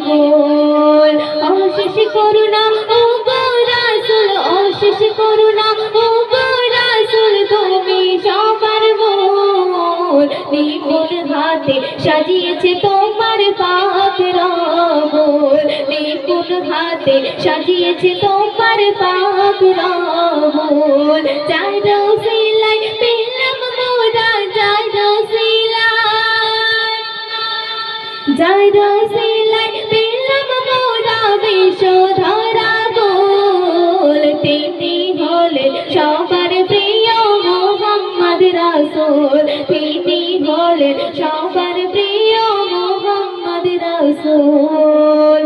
মশগুল অশেষ করুণা, ও রাসুল অশেষ করুণা, ও রাসুল, তুমি সবার মোর নিপুণ হাতে সাজিয়েছে তোমার পাক রবর নিপুণ হাতে সাজিয়েছে তোমার পাক রবর চাই রসিলাই পেলাম মোরা চাই রসিলাই যাই রসিলাই পেলাম মোরা বিশ্বধরা গোল তিনি হলেন সবার প্রিয় মোহাম্মদ রাসূল। তিনি হলেন সবার প্রিয় মোহাম্মদ রাসূল।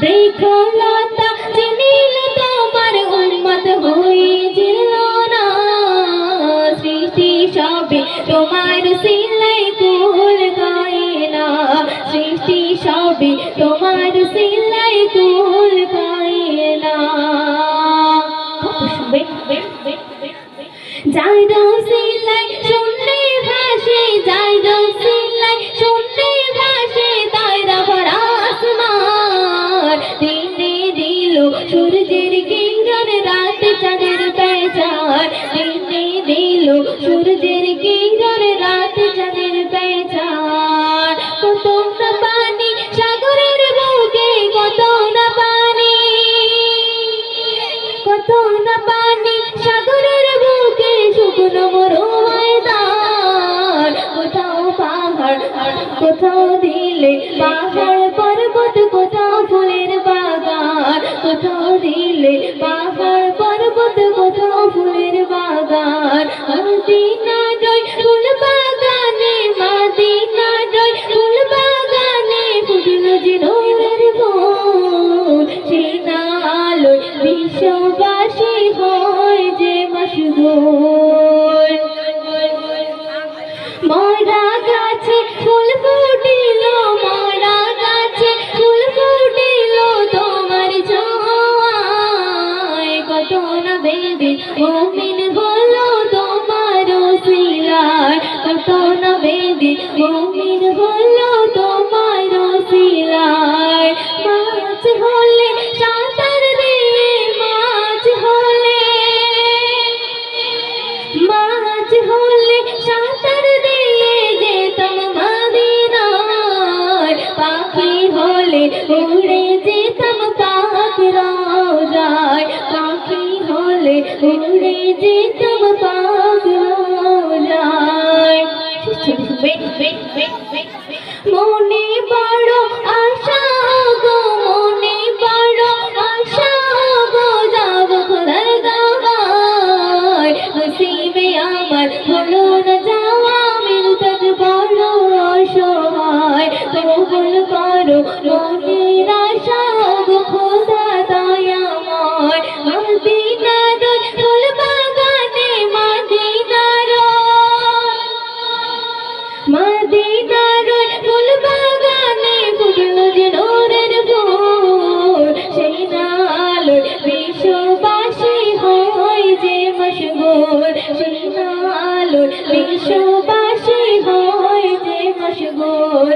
বৃক্ষলতা চিনিল তোমার উন্মত হয়েছিল না। সৃষ্টি সবে তোমার সিলাই কুল গায়ে না। সৃষ্টি সবে তোমার সিলাই কুল যাই সিলাই শুনলে ভাসে যাই দিলে পাহাড় পর্বত কোথাও ফুলের বাগান? কোথাও দিলে পাহাড় পর্বত কোথাও ফুলের বাগান? মদিনা জয় ফুল বাগানে, মদিনা জয় ফুল বাগানে, ফুটল যে নূরের সেই আলোয় বিশ্ববাসী হয় যে মশগুল। মুমিন হলো তোমার সিলায় কত নবেদি মুমিন উড়ে যেতাম রাজায় মনে বড় আশা গো, মনে বড় আশা গো, যাব খোদার গাওয়ায় নসিবে আমার হলো বিশ্ববাসী হয় যে মশগুল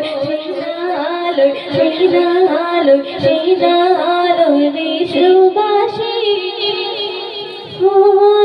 নালোর সেই নালোর বিশ্ববাসী হয়